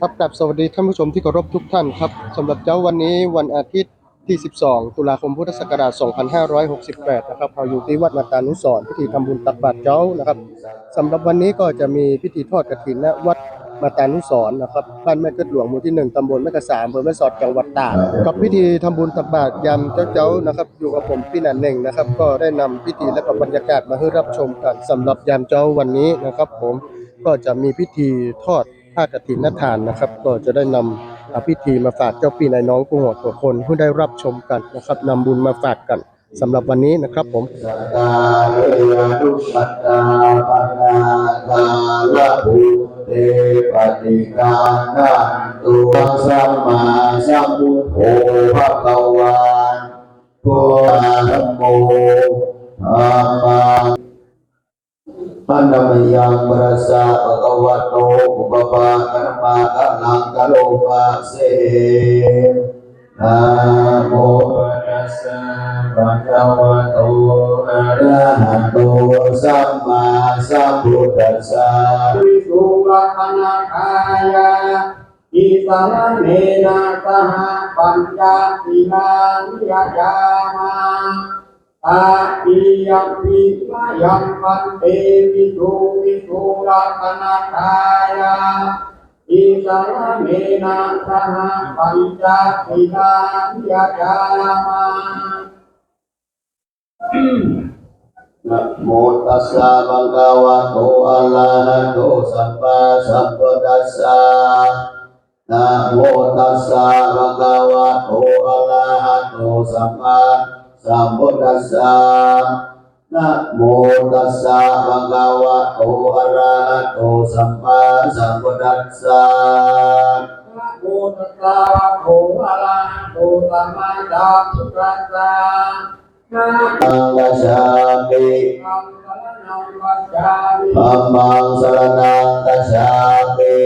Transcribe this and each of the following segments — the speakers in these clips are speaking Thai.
ครับกับสวัสดีท่านผู้ชมที่เคารพทุกท่านครับสำหรับเจ้าวันนี้วันอาทิตย์ที่ 12 ตุลาคมพุทธศักราช 2568 นะครับเราอยู่ที่วัดมาตานุสรณ์พิธีทำบุญตักบาตรเจ้านะครับสำหรับวันนี้ก็จะมีพิธีทอดกฐินณวัดมาตานุสรณ์นะครับบ้านแม่กึดหลวงหมู่ที่ 1 ตำบลแม่กระสามอำเภอแม่สอดจังหวัดตากกับพิธีทำบุญตักบาตรยามเจ้าๆนะครับ อยู่กับผมพี่นันเน่งนะครับ ก็ได้นำพิธีและก็บรรยากาศมาให้รับชมกันสำหรับยามเจ้าวันนี้นะครับ ผมก็จะมีพิธีทอด ผ้ากฐินนทานนะครับ ก็จะได้นำอ่าพิธีมาฝากเจ้าพี่นายน้องกุ้งหัวตัวคนผู้ได้รับชมกันนะครับนำบุญมาฝากกันสำหรับวันนี้นะครับผมเตปฏิกานาตัวสัมมาสัมพุทโธภะคะวาโพธัมโมธัมมัง ปันนมยังปรัสสะภะคะวะโตอุปปากังวิมายังมันเตวิสุวิสุรัตนคายาอิสรเนนะสหปัญจสิลานิยจามานะโมตัสสะภะคะวะโตอะระหะโตสัมมาสัมพุทธัสสะนะโมตัสสะภะคะวะโตอะระหะโตสัมมาสัมพุทธัสสะ นะโมตัสสะภะคะวะโตอะระหะโตสัมมาสัมพุทธัสสะนะโมตัสสะภะคะวะโตอะระหะโตสัมมาสัมพุทธัสสะนะอังกัจฉามิธัมมังสรณังกัจฉามิธัมมังสรณังกัจฉามิ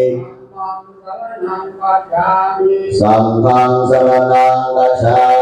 ธัมมังสรณังกัจฉามิสังฆังสรณังกัจฉามิสังกัจฉามิตุติยัมปิธัมมังสรณังกัจฉามิอิยัมปิธัมมังสรณังกัจฉาตุมิติยัมปิอิอาทิยัมปิธัมมังสรณังกัจฉามิยัมปิธัมมังสร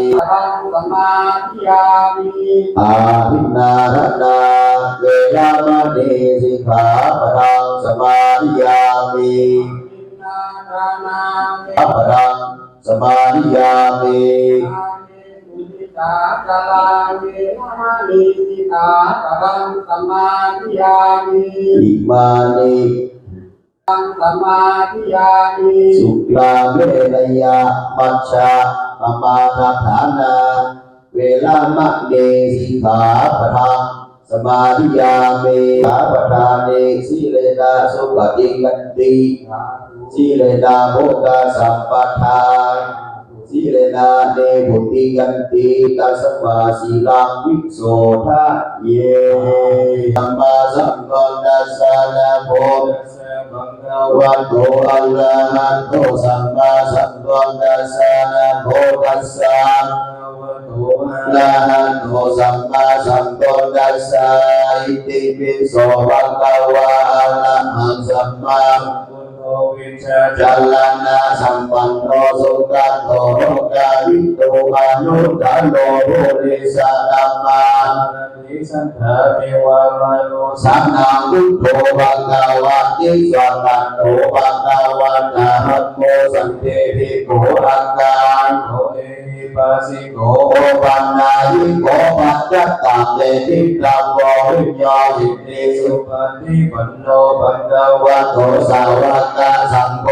งฆังสรณังกัจฉามิธังสมาธิยามิอาทินนาทนาเวรามณีสิกขาปะทังสมาธิยามิอินานานาเมอัปปะทังสมาธิยามิอามิมุนิตาจาลาเวนะมานิสิกขาปะทังสมาธิยามิอิมานิ ตังสมาธิยานิสุลาเวรยามัชฌะปมาทฐานา เวลามะเนสิกขาปะทาสมาธิยาเมิขาปะทาเนสิเลนาสุปฏิกันติสิเลนาโมกาสัมปทา สีเลนะเนบุติกันติตัสมาสีลังวิโสทะเยสัมมาสัมพุทธัสสะนะโมวันโตอะระหะโตสัมมาสัมพุทธัสสะนะโมตัสสะอะระหะโตสัมมาสัมพุทธัสสะอิติปิโสภะคะวะอะระหังสัมมา จัลลานาสัมปันโนสุขโตโลกาวิโตอนุตตโลภุริสะธัมมาสันทาเทวามโนสังฆัง พุทโธภะคะวะติสวะนโตภะคะวะนะหะโมสันเทธิโกอังการโอเอหิปัสสิโกปันนายิโกปัจจตังเตติตังโววิญญาณิติสุสุปฏิปันโนปัญญาวัตโตสาวกสังโฆ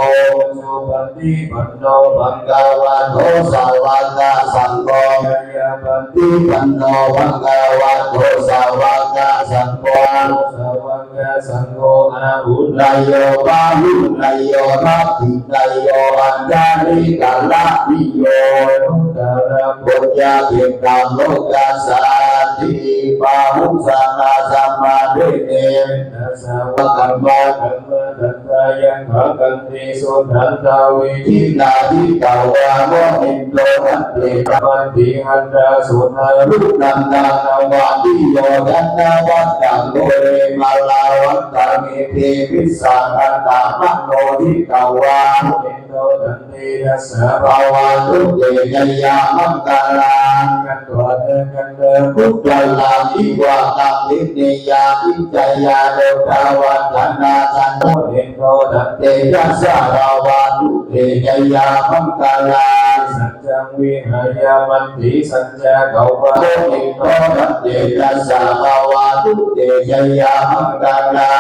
สุปฏิปันโนปัญกาวัตโตสาวกสังโฆญาปันติปันโนภะคะวะโตสาวกสังโฆสาวกสังโฆอาหุลนายโยบาหุนายโยทัพทินายโยอัญญาลิกาลาวิโยตระบุญญาเพียงตามโลกาสา ปาหุสังนาสัมมาเดเนนาสาววะกัมมาธรรมทันตายังภากันติสุนันตาวิทิจินาทิกาวาโมหินโลหันเตปะปันติหันดาสุนารุนันตานาวาทิโยยันนาวัตตังโลเรมาลาวัตตามิเทพิสังอันตามโนทิกาวาเนโตตันติยัสสะภาวะทุเตยยามังกาลากันตัวเดินกันเดินพุทธลาภิวาตังนิเนยาพิจายาโดทาวันธนาสันโนเดโตตันเตยัสสาราวาตุเตยยามังกาลาสัจ จังวิหายามันติสัจจะเกาปะโมหิโตระเตยัสสาราวาทุเตยยามังกาลา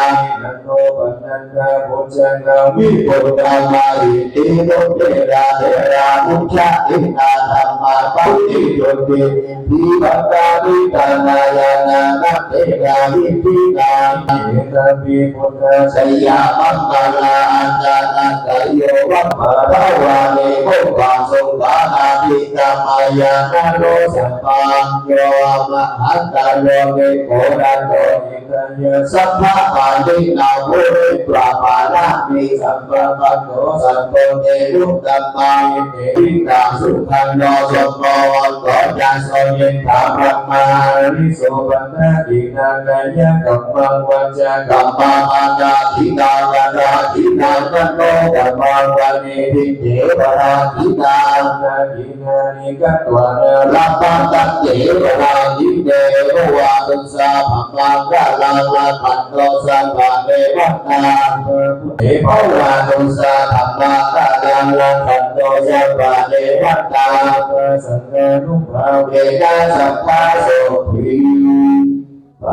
นันโตปันนันทาพุทธังกาวิปุตตามาอิติโนเตระเทรามุชะอินาธรรมาปัตติโยเตทิปัตตาวิตานายานานาเทราวิปินาเอตาปิพุทธะสยามังกาลาอันจานาตโยวัปปะทวานิโมกขาสุปานาติกามายานโรสัมปังโยมหันตโยเมโคดันโตอิตยสัพพะปานินาโมริปราปา มิสัมปะปะโตสัมโพเตลุตัมมังเตวิตาสุขันโนสมโภวันโตจันโสเยธรรมมาริโสปันนาตินากายะกัมมังวัจจะกัมมามานาทินากานาทินากันโตกัมมังวันเนทิเจวราทินานาทินานิกัตวานาลาปันตัเจวราทิเดวะตุสาภมังกะลังลาปันโตสัมมาเดวัตตาเอเอภวาตุสาธรรมาตายังลังคันโตสัพพะเทวัตตาปะสังฆานุภาเวนะสัพพะโสภิภ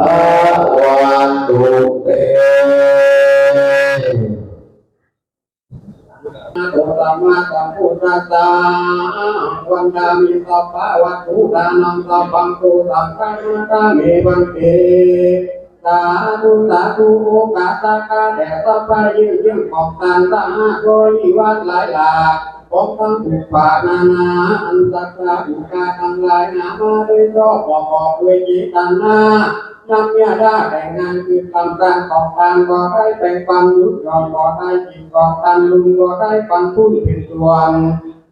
วันตุเตโตตัมมาสัมพุทธัสสะวันดามิสัพพะวัตถุดานังสัพพังตุสัพพะนาคาเมบังเก สาธุสาธุโอกาสกาแต่สัพพะยืนยืนของตันตาห้าโกยิวัดหลายหลากของทั้งอุปานานาอันสักกะอุกาทั้งหลายนามาด้วยรอบบอกบอกด้วยจิตตันนานำเมียได้แต่งงานคือทำการของทานก็ได้แบ่งปันยุดยอมก็ได้จิตก็ตันลุงก็ได้ปันทุนเป็นส่วน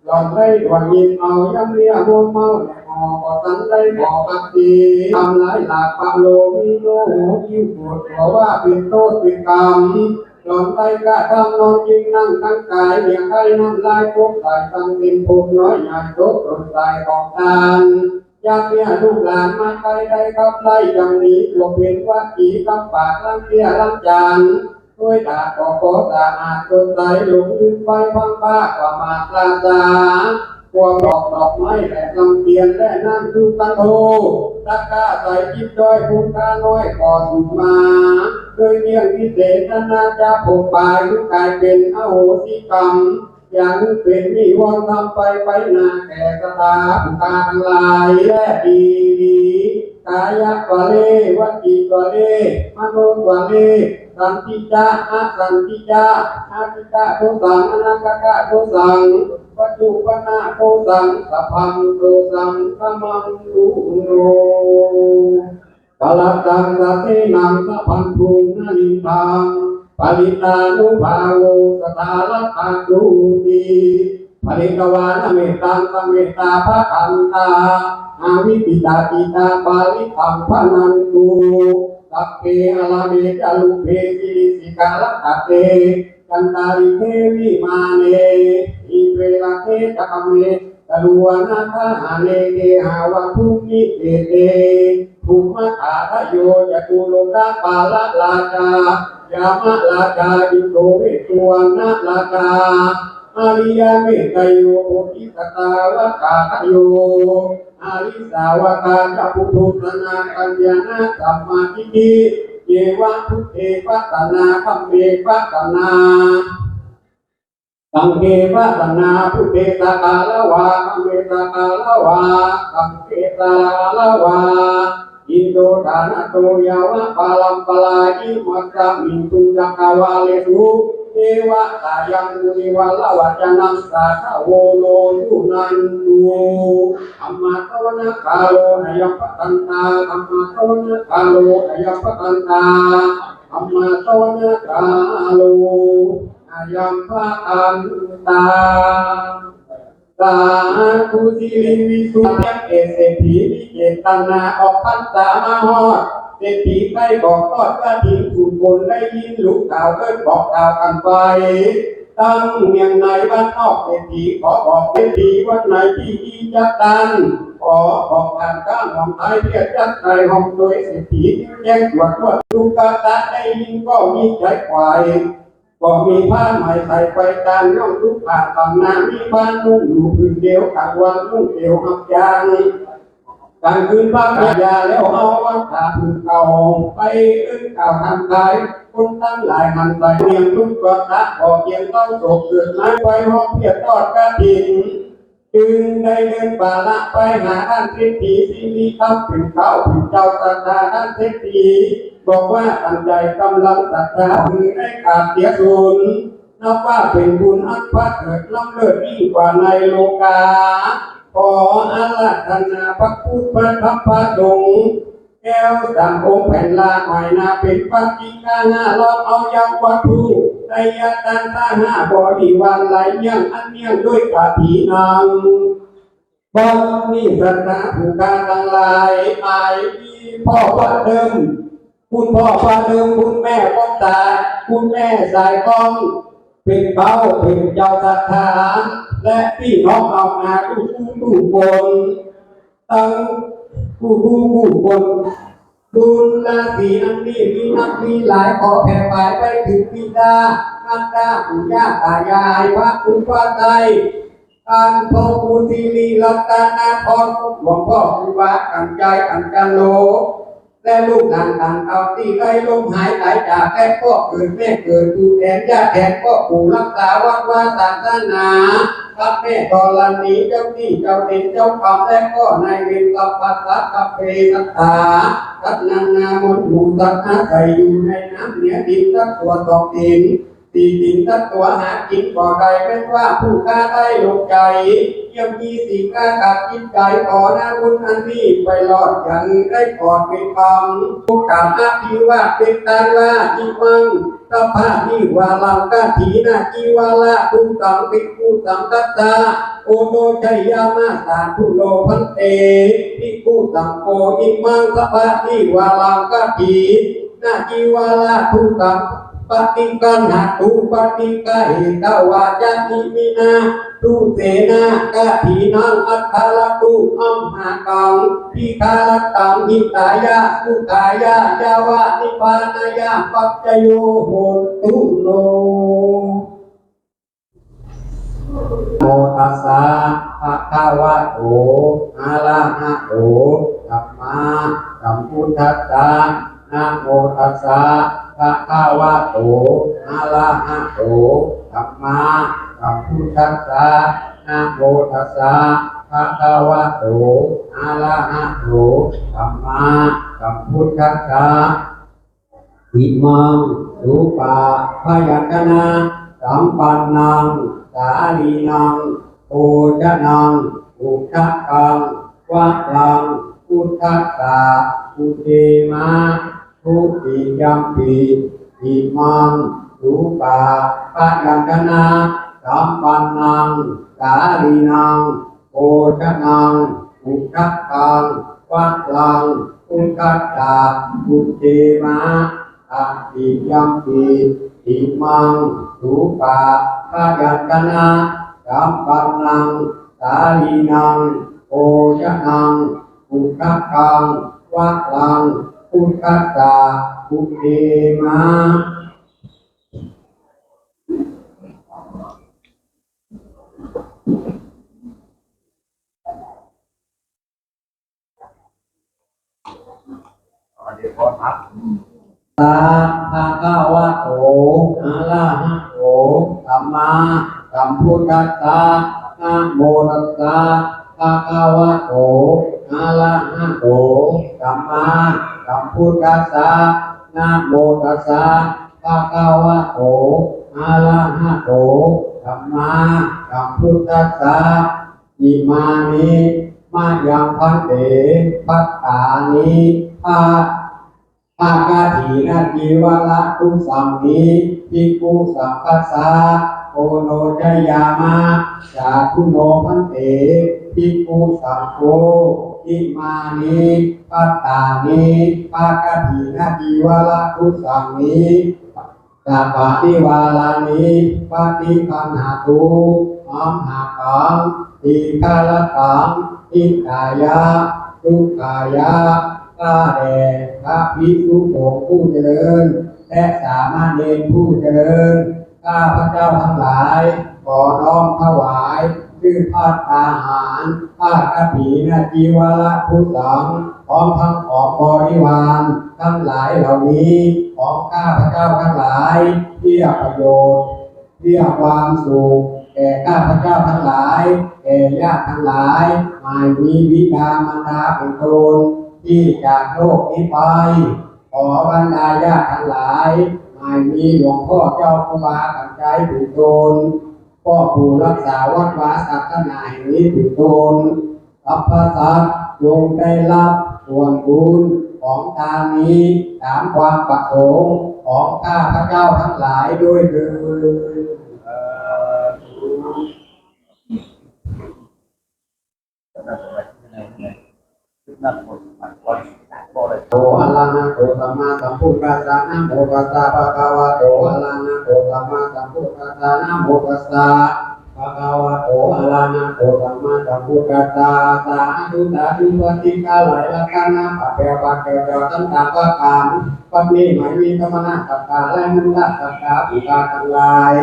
ยอมได้ด่วนยิงเอาย้ำเรียมัวเมาแห อก็ตันได้บอกปักตีทำลายหลากปะโลมีโลยิ้วปวดเพราะว่าเป็นโทษเป็นกรรมยอมได้กะทำนอนยิงนั่งทั้งกายเลี้ยงให้น้ำลายพกใส่ตั้งเป็นภูมิน้อยใหญ่โตตนใส่ของทานยากเมียลูกหลานมาใครได้ครับไล่อย่างนี้ตัวเป็นว่ากี่คำปากลังเกียลังจานด้วยตาขอขอตาอาจจนใจหลงลืมไปพังป้ากว่ามาตาจา ความดอกดอกไม้และลำเทียนและนั่นคือตันโทตะกร้าใส่จิตด้อยคุณค่าน้อยก่อสุดมาโดยเมียงพิเศษนานาจะผมปลายหรือกลายเป็นอโหสิกรรมอย่างเป็นมีวันทำไปไปนาแก่สตาผู้ตาทั้งหลายและดีดีกายกวาเลวจีกวาเลมโนกวาเล สันติจาอาสันติจาอาติตาโทสังอนังกะโทสังปัจจุปนาโทสังสัพพังโทสังขมังตุโนกาลตังสัพเพนังสัพพันธุนานิตังปริตานุภาโวสตาลตาดูตีปริกวานเมตตังสเมตตาภะคันตาอาวิปิตาปิตาปาลิตังพนันตุ สัพเพอลาเมจาลุเพสิริสิกาลตะเตกันตาริเทวิมาเนอิเวลาเทตะกะเมตะลุวนาคาหาเนเกหาวะภูมิเตเตภูมิขาทโยจตุโลกาปาลลาจายามะลาจาอิโตเวตวันะลาจา อาริยเมตโยอทิสตาวะกาคโยอาริสาวกาจะปุถุตนากัญญาณสัมมาทิฏฐิเจวะพุทเทปัตนาคัมเมปัตนาสังเกปัตนาพุทเทตากาลวาคัมเมตากาลวาคัมเกตาลวาอินโดดานาโตยาวะปาลัมปลาอิมัตตามินตุจักาวาเลสุ เอวะตายังมุนิวัลละวัจนังสาขโวโลยุนันตุอัมมาตวนาคาโลนยปตันตาอัมมาตวนาคาโลนยปตันตาอัมมาตวนาคาโลนยปตันตาสาธุสิริวิสุทธิเอเศรษฐีวิเจตนาออกพันษามาฮอด เศรษฐีไปบอกทอดว่าทิ้งสุนบนได้ยินลูกข่าวเอิ้นบอกข่าวกันไปตั้งเมียงในบ้านนอกเศรษฐีขอบอกเศรษฐีวันไหนที่อีจักตันขอบอกทางก้างของไทยเรียกจัดใจห้องโดยเศรษฐีที่แจ้งตรวจว่าลูกกาตาได้ยินก็มีใจควายก็มีผ้าใหม่ใส่ไปตามย่องทุกผ่านตำนานมีบ้านนุ่งอยู่พื้นเดียวกลางวันนุ่งเดียวหักยาง กลางคืนบ้านยาแล้วเอาวัดขาพื้นเก่าไปอึ้งเก่าทำขายคนตั้งหลายหันใส่เพียงทุกกระทะพอเพียงต้องโศกเกิดน้ำไว้ห้องเพียรทอดกระถิ่นจึงได้เดินป่าละไปหาท่านเศรษฐีที่มีคำถึงเขาถึงเจ้าตาตาท่านเศรษฐีบอกว่าตั้งใจกำลังศรัทธามือได้ขาดเสียทุนนับว่าเป็นบุญอันพัดเกิดล้ำเลิศยิ่งกว่าในโลกา ขออาราธนาพระพุทธพระธรรมพระสงฆ์แก้วสามองค์แผ่นลาหมายนาเป็นปฏิกาหน้าลองเอายังวัตถุไตยตันตาห้าบริวารไหลยี่ยงอันเนียงด้วยกาถีนางบ้านนี่ศรัทธาผู้การทั้งหลายอายที่พ่อว่าเดิม คุณพ่อว่าเดิมคุณแม่ก็ตา คุณแม่สายก้อง ป็นเป้าเป็นเจ้าศรัทธาและพี่น้องเอามาทุกทุกคนตั้งผู้ผู้ผู้คนบุญราศีอันนี้มีนักมีหลายขอแผ่ไปไปถึงพิดาอันดาปู่ย่าตายายพระคุณพระใจการพอภูติลีลัตนาพรหลวงพ่อครูบากันใจอันกันโล แต่ลูกหลานต่างเอาที่ได้ลมหายไหลจากแค่พ่อเกิดแม่เกิดดูแทนญาติแทนก็ปู่รักษาวัดว่าศาสนาครับแม่ตอนนี้เจ้าที่เจ้าเด่นเจ้าคำและก็นายเวรกับปัสสัตกับเพสัตตาทัดนานามนหมู่ตัดอาศัยอยู่ในน้ำเหนือดินทักตัวตอกดิน ตีดินทัดตัวหากินก่อใดเป็นว่าผู้กล้าได้ลงใจเยี่ยมีสีกล้ากัดกินใจขอหน้าบุญอันนี้ไปหลอดอย่างได้กอดเป็นคำผู้กล่าวอาภิว่าเป็นตาลาอีมังตาพาที่ว่าลังกาถีนาจีวาลาภูตังปิภูตังกัตตาโอโนชัยยามาสาธุโลพันเตปิภูตังโกอิมังสะพาที่ว่าลังกาถีนาจีวาลาภูตัง ปฏิกันาตุปฏิกะเหตวาจานิมินาตุเสนากะถีนังอัตถลตุอัมหากังพิคาลตังหิตายะสุขายะจาวะนิพานายะปัจจโยโหตุโนโมตัสสะภะคะวะโตอะระหะโตสัมมาสัมพุทธัสสะนะโมตัสสะ ภะคะวะโตอะระหะโตสัมมาสัมพุทธัสสะนะโมตัสสะภะคะวะโตอะระหะโตสัมมาสัมพุทธัสสะอิมังรูปาพยัญชนะสัมปันนังสาลีนังโอชนังอุทะกังวะลังอุทะตาอุเทมา ทุติยัมปีอิมังรูปาพยัญชนะสัมปันนังสาลีนังโอชนังอุทะกังวะลังอุทะตาอุเทมาอาทิยัมปีอิมังรูปาพยัญชนะสัมปันนังสาลีนังโอชนังอุทะกังวะลัง อุทะตาอุเทมาสาภะคะวะโตอะระหะโตสัมมาสัมพุทธัสสะนะโมตัสสะภะคะวะโตอะระหะโตสัมมา สัมพุทธัสสะนะโมตัสสะภะคะวะโตอะระหะโตสัมมาสัมพุทธัสสะอิมานิมายังพันเตปัตตานิอาอากาถีนาจีวะละตุสัมมิภิกขุสังคัสสะโอโนจยามะสาธุโนพันเตภิกขุสังโฆ อิมานิปัตตานิปากาถีนาจีวละตุสัมมิสัพพะทิวาลานิปฏิปันหาตุอัมหากังอิคาลกังอิกายะทุกายะข้าแดพระภิกษุสงฆ์ผู้เจริญ และสามารถเณรผู้เจริญข้าพระเจ้าทั้งหลายขอน้อมถวาย ชื่อพัตตาหารผ้ากฐินาจีวละพุสังพร้อมทั้งของบริวารทั้งหลายเหล่านี้ของข้าพระเจ้าทั้งหลายเพื่อประโยชน์เพื่อความสุขแก่ข้าพระเจ้าทั้งหลายแก่ญาติทั้งหลายไม่มีวิดามารดาเป็นตนที่จากโลกนี้ไป ขอบรรดาญาติทั้งหลายไม่มีหลวงพ่อเจ้าครูบากันใจเป็นตน พ่อผู้รักษาวัดวาศาสนาแห่งนี้เป็นตนสัพพสัตว์จงได้รับส่วนบุญของทานนี้ตามความประสงค์ของข้าพระเจ้าทั้งหลายด้วยเถิด โตอะระหะโตสัมมาสัมพุทธัสสะนะโมตัสสะภะคะวะโตอะระหะโตสัมมาสัมพุทธัสสะนะโมตัสสะภะคะวะโตอะระหะโตสัมมาสัมพุทธัสสะสาธุสาธุปฏิกาไหลละกันนะปะเปวปะเกวเปวตั้งตาปะกามปัจนี้หมายมีธรรมนาสักกาและมุนละสักกาปิกาทั้งหลาย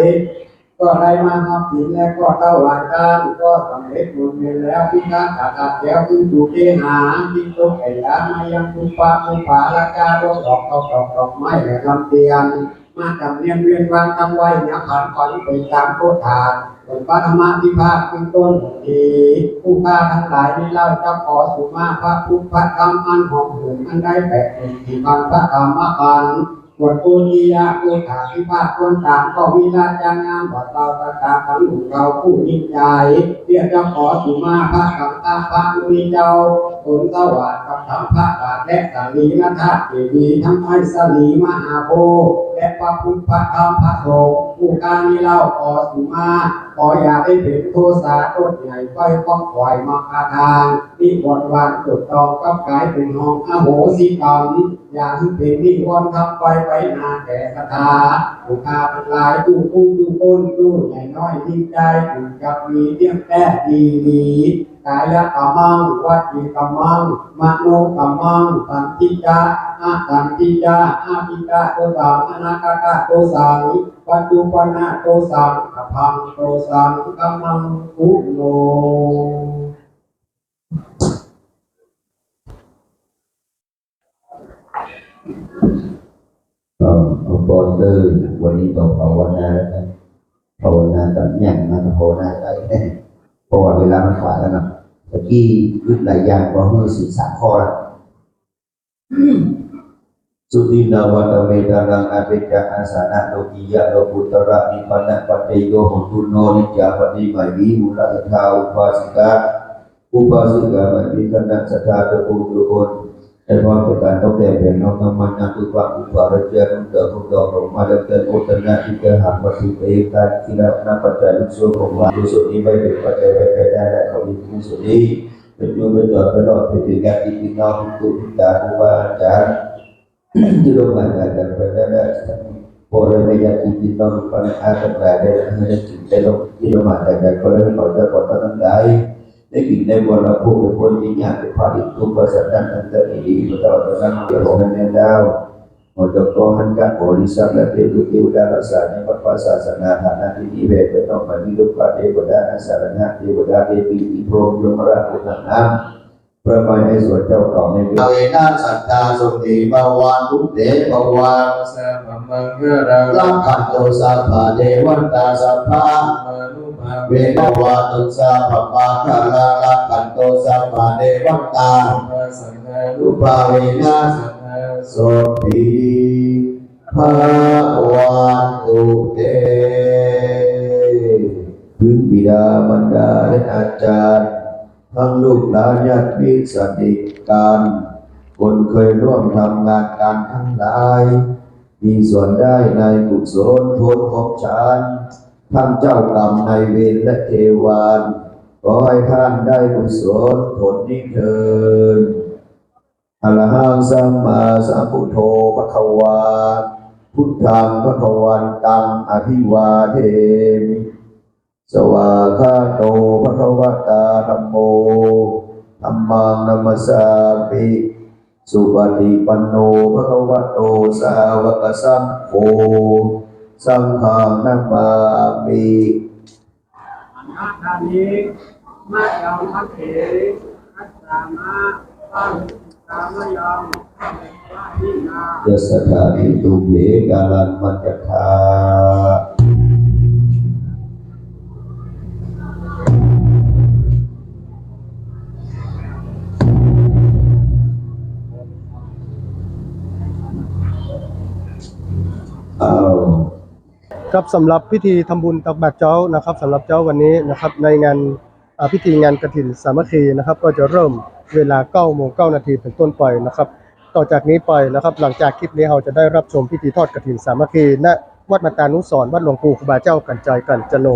ก็ได้มาทำผิดและก็เท่าหลายการก็สำเร็จบุญเรียนแล้วพิการขาดขาดแก้วขึ้นถูกเกหาที่ตกไก่ยามายังภูปาภูผาละกาดอกดอกดอกดอกดอกไม้และลำเตียนมาจำเนียนเวียนวางทำไว้เนี่ยผ่านฝันไปตามโคทานบนพระธรรมที่ภาคเป็นต้นดีผู้ข้าทั้งหลายนี่เล่าจะขอสุมาพระพุทธพระธรรมอันหอมหวนอันได้แปดหนึ่งที่พันพระธรรมอัน บทุนียาอุถาพิพาทคนต่างก็วิราชงามบทเราตะตาทั้งหมู่เราผู้ยิ่งใหญ่เรียกเจ้าขอสุมาพระกัมตาพระมีเจ้าสนสวัสดิ์กับธรรมพระบาทและสาลีนัทเทวีทั้งไอสลีมหาโพและพระพุทธพระธรรมพระสงฆ์ ผู้การนี้เล่าขอสุมาขออย่าได้เป็นโทสาโทษใหญ่ไฟฟ้องปล่อยมาคาทางที่บทวันจดตองกับกายเป็นห้องอโหสิกรรมอย่างที่เป็นที่ควรทำไปไปนาแต่สถาผู้ข้าทั้งหลายตู้ผู้ตู้คนตู้ใหญ่น้อยยิ่งใจถูกจับมีเที่ยงแท้ดีดีกายะกรรมังวัจีกรรมังมโนกรรมังสันติจาอาสันติจาอาปิกาโตสังอนาคาโตสัง ปัจจุปนะโตสังอภังโตสังกรรมังกุโลก็เอาบอลเลยวันนี้ต้องภาวนาแล้วภาวนาตัดอย่งนะภาวนาได้เพราะว่าเวลามันขวาแล้วนะตะกี้ยึดหลายอย่างก็มือสี่สามข้อละสุตินาวตเมตานังอาเปจาอาสานะโลกิยะโลกุตระนิพพานะปัจเจโยโหตุโนนิจจาปฏิมาวิ มุลตถาอุปาสิกาอุปาสิกาไม่มีคณะสัทธาตระกูลทุกคน dan mengatakan dokter dan nama nyatu pak upah raja untuk untuk Ramadan dan utana tiga hamba diberikan tidak nampak dan usul rumah usul ini baik daripada berbeda dan kau itu usul ini betul betul betul berbeda dipindah untuk kita ubah dan di rumah dan berbeda Orang meja di tahun pada atas berada hanya di dalam di rumah dan kalau kota kota tandai ได้กินได้บนเราผู้เป็นคนที่อยากเป็นพาดิทุกประสานอันเตอร์ดีป ระตอนนั้นเดี๋ยวผมแนะดาวหมดจบตัวหันกับบริษัทและเทวเทวดารักษาในพระศาสนาฐานะที่ดีเวทต้องมามีลูกพระเทวดาอาสารณะเทวดาเทวีอิพรหมยมราชอุตนามพระมาในส่วนเจ้าของในเวนาสัตตาสุติบาวานทุเดบาวานสัพพมังคาราลังขันโตสัพพะเทวันตาสัพพะมานุภาเวทวาตุสาปปาคาลาลัขันโตสัพพะเทวันตามาสังฆารูปาเวนะสังฆาโสติภภาวันตุเตพึงบิดามารดาและอาจารย์ ทั้งลูกหลานญาติมิตรสนิทกันคนเคยร่วมทำงานการทั้งหลาย มีส่วนได้ในกุศลผลของฉันท่านเจ้ากรรมนายเวรและเทวานขอให้ท่านได้กุศลผลนี้เถิดอรหังสัมมาสัมพุทโธภควาพุทธังภควันตังอภิวาเทมิ สวาคาโตภะคะวะตาธัมโมธัมมังนัมสสามิสุปฏิปันโนภะคะวะโตสาวกสังโฆสังฆังนัมมามินาทานิมายังพักเถอัสสามะตั้งสามะยังวะหินายสถานิตุเยกาลันมัจจทา ครับสำหรับพิธีทำบุญตักบาตรเจ้านะครับสำหรับเจ้าวันนี้นะครับในงานพิธีงานกระถินสามัคคีนะครับ ก็จะเริ่มเวลา9โมง9นาทีเป็นต้นไปนะครับ ต่อจากนี้ไปนะครับ หลังจากคลิปนี้เราจะได้รับชมพิธีทอดกระถินสามัคคีณวัดมาตานุสรวัดหลวงปู่ครูบาเจ้ากันใจกันจโน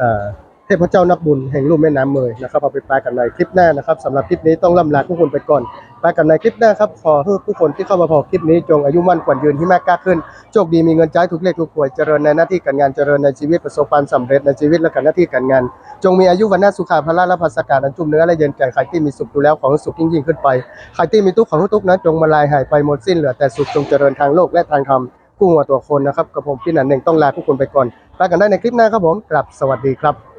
อ่า ทพเจ้านักบุญแห่งลุ่มแม่น้ำเมยนะครับเอาไปแปลกันในคลิปหน้านะครับสำหรับคลิปนี้ต้องล่ำลาทุกคนไปก่อนแปลกันในคลิปหน้าครับขอให้ทุกคนที่เข้ามาพอคลิปนี้จงอายุมั่นขวัญยืนที่มากกล้าขึ้นโชคดีมีเงินใช้ทุกเลขทุกหวยเจริญในหน้าที่การงานเจริญในชีวิตประสบความสำเร็จในชีวิตและการหน้าที่การงาน จงมีอายุวันนาสุขาภละและภาสการอันจุ่มเนื้อและเย็นแก่ใครที่มีสุขดูแล้วของสุขยิ่งยิ่งขึ้นไปใครที่มีทุกข์ของทุกข์นั้นจงมาลายหายไปหมดสิ้นเหลือแต่สุขจงเจริญทางโลกและทางธรรมกู้หัวตัวคนนะครับกับผมพี่หนันเองต้องลาทุกคนไปก่อนไปกันได้ในคลิปหน้าครับผมกลับสวัสดีครับ